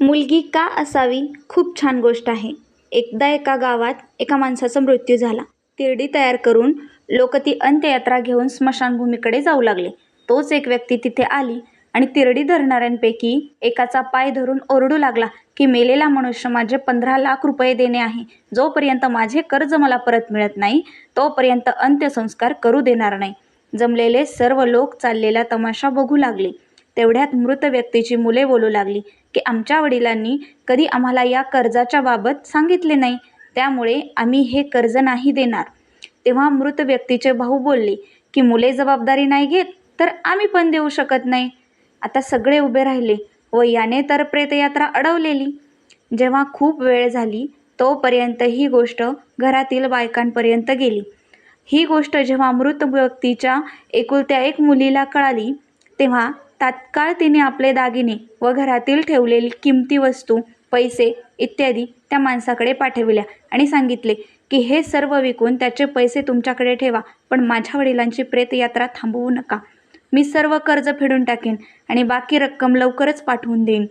मुलगी का असावी? खूप छान गोष्ट आहे. एकदा एका गावात एका माणसाचा मृत्यू झाला. तिरडी तयार करून लोक ती अंत्ययात्रा घेऊन स्मशानभूमीकडे जाऊ लागले. तोच एक व्यक्ती तिथे आली आणि तिरडी धरणाऱ्यांपैकी एकाचा पाय धरून ओरडू लागला की मेलेला मनुष्य माझे पंधरा लाख रुपये देणे आहे. जोपर्यंत माझे कर्ज मला परत मिळत नाही तोपर्यंत अंत्यसंस्कार करू देणार नाही. जमलेले सर्व लोक चाललेला तमाशा बघू लागले. तेवढ्यात मृत व्यक्तीची मुले बोलू लागली की आमच्या वडिलांनी कधी आम्हाला या कर्जाच्या बाबत सांगितले नाही. त्यामुळे आम्ही हे कर्ज नाही देणार. तेव्हा मृत व्यक्तीचे भाऊ बोलले की मुले जबाबदारी नाही घेत तर आम्ही पण देऊ शकत नाही. आता सगळे उभे राहिले व याने तर प्रेतयात्रा अडवलेली. जेव्हा खूप वेळ झाली तोपर्यंत ही गोष्ट घरातील बायकांपर्यंत गेली. ही गोष्ट जेव्हा मृत व्यक्तीच्या एकुलत्या एक मुलीला कळाली तेव्हा तात्काळ तिने आपले दागिने व घरातील ठेवलेली किमती वस्तू पैसे इत्यादी त्या माणसाकडे पाठविल्या आणि सांगितले की हे सर्व विकून त्याचे पैसे तुमच्याकडे ठेवा पण माझ्या वडिलांची प्रेतयात्रा थांबवू नका. मी सर्व कर्ज फेडून टाकेन आणि बाकी रक्कम लवकरच पाठवून देईन.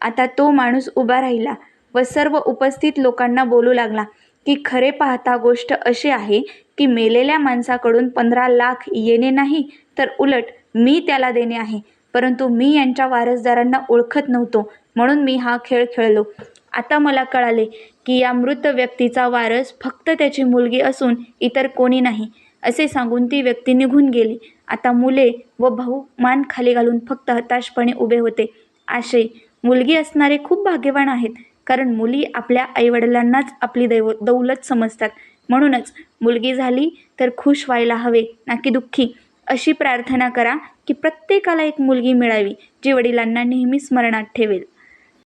आता तो माणूस उभा राहिला व सर्व उपस्थित लोकांना बोलू लागला की खरे पाहता गोष्ट अशी आहे की मेलेल्या माणसाकडून पंधरा लाख येणे नाही तर उलट मी त्याला देणे आहे. परंतु मी यांच्या वारसदारांना ओळखत नव्हतो म्हणून मी हा खेळ खेळलो. आता मला कळाले की या मृत व्यक्तीचा वारस फक्त त्याची मुलगी असून इतर कोणी नाही असे सांगून ती व्यक्ती निघून गेली. आता मुले व भाऊ मान खाली घालून फक्त हताशपणे उभे होते. आशे मुलगी असणारे खूप भाग्यवान आहेत कारण मुली आपल्या आईवडिलांनाच आपली दैव दौलत समजतात. म्हणूनच मुलगी झाली तर खुश व्हायला हवे ना की दुःखी. अशी प्रार्थना करा की प्रत्येकाला एक मुलगी मिळावी जी वडिलांना नेहमी स्मरणात ठेवेल.